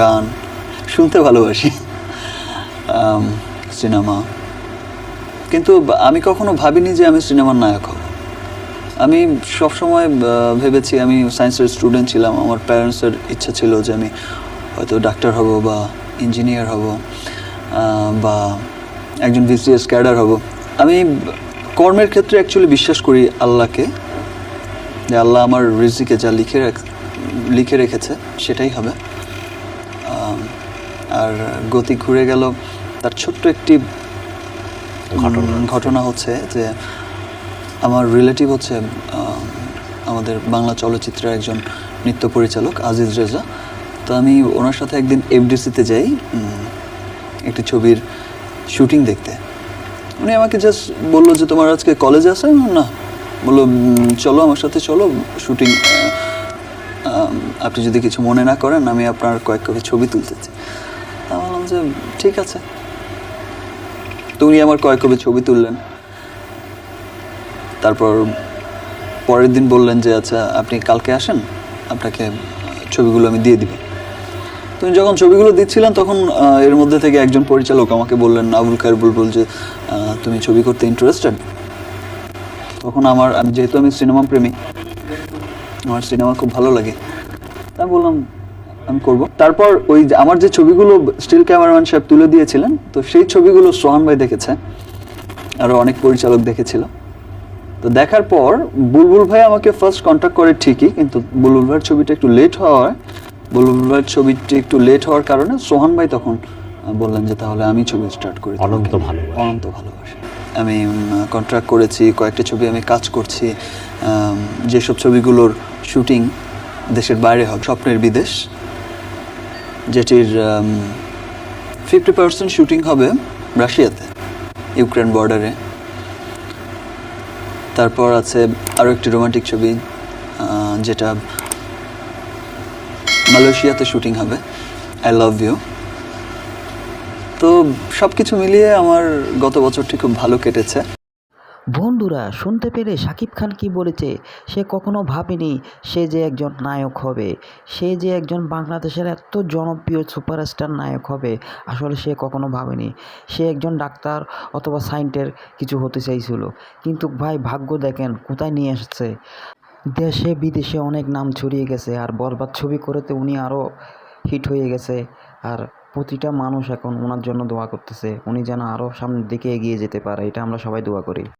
গান শুনতে ভালোবাসি সিনেমা। কিন্তু আমি কখনো ভাবিনি যে আমি সিনেমার নায়ক হব। আমি সবসময় ভেবেছি আমি সায়েন্সের স্টুডেন্ট ছিলাম, আমার প্যারেন্টসের ইচ্ছা ছিল যে আমি হয়তো ডাক্তার হব বা ইঞ্জিনিয়ার হব বা একজন বিসিএস ক্যাডার হব। আমি কর্মের ক্ষেত্রে অ্যাকচুয়ালি বিশ্বাস করি আল্লাহকে, যে আল্লাহ আমার রিজিকে যা লিখে লিখে রেখেছে সেটাই হবে। আর গতি ঘুরে গেল। তার ছোট্ট একটি ঘটনা ঘটনা হচ্ছে যে আমার রিলেটিভ হচ্ছে আমাদের বাংলা চলচ্চিত্রের একজন নৃত্য পরিচালক আজিজ রেজা। তো আমি ওনার সাথে একদিন এফডিসিতে যাই একটি ছবির শুটিং দেখতে। উনি আমাকে জাস্ট বলল যে তোমার আজকে কলেজে আছে? না। বলল চলো আমার সাথে চলো শুটিং আপনি যদি কিছু মনে না করেন, আমি আপনার কয়েক কপি ছবি তুলতে চাই। তা বললাম যে, ঠিক আছে। তো উনি আমার কয়েক কপি ছবি তুললেন। তারপর পরের দিন বললেন যে আচ্ছা আপনি কালকে আসেন, আপনাকে ছবিগুলো আমি দিয়ে দিব। তো আমি যখন ছবিগুলো দিচ্ছিলাম তখন এর মধ্যে থেকে একজন পরিচালক আমাকে বললেন আবুল খায়ের বুলবুল যে তুমি ছবি করতে ইন্টারেস্টেড তখন আমার, আমি যেহেতু আমি সিনেমা প্রেমী আমার সিনেমা খুব ভালো লাগে। আমি বললাম আমি করব তারপর ওই আমার যে ছবিগুলো স্টিল ক্যামেরাম্যান সাহেব তুলে দিয়েছিলেন তো সেই ছবিগুলো সোহান ভাই দেখেছে আরও অনেক পরিচালক দেখেছিল তো দেখার পর বুলবুল ভাই আমাকে ফার্স্ট কন্ট্যাক্ট করে ঠিকই কিন্তু বুলবুল ভাইয়ের ছবিটা একটু লেট হওয়ায় বুলবুল ভাইয়ের ছবিটি একটু লেট হওয়ার কারণে সোহান ভাই তখন বললেন যে তাহলে আমি ছবি স্টার্ট করি অনন্ত। ভালোবাসা। অনন্ত ভালোবাসা আমি কন্ট্রাক্ট করেছি কয়েকটা ছবি আমি কাজ করছি যেসব ছবিগুলোর শুটিং দেশের বাইরে হোক, স্বপ্নের বিদেশ, যেটির ফিফটি পার্সেন্ট শুটিং হবে রাশিয়াতে, ইউক্রেন বর্ডারে তারপর আছে আরও একটি রোমান্টিক ছবি যেটা মালয়েশিয়াতে শুটিং হবে আই লাভ ইউ তো সব কিছু মিলিয়ে আমার গত বছরটি খুব ভালো কেটেছে। বন্ধুরা, শুনতে পেরে শাকিব খান কি বলেছে সে কখনো ভাবেনি সে যে একজন নায়ক হবে। সে যে একজন বাংলাদেশের এত জনপ্রিয় সুপারস্টার নায়ক হবে, আসলে সে কখনো ভাবেনি। সে একজন ডাক্তার অথবা সাইন্টের কিছু হতে চাইছিল। কিন্তু ভাই, ভাগ্য দেখেন, কোথায় নিয়ে এসেছে? দেশে বিদেশে অনেক নাম ছড়িয়ে গেছে আর বরবাদ ছবি করেতে উনি আরও হিট হয়ে গেছে। আর প্রতিটা মানুষ এখন ওনার জন্য দোয়া করতেছে। উনি যেন আরও সামনের দিকে এগিয়ে যেতে পারে, এটা আমরা সবাই দোয়া করি।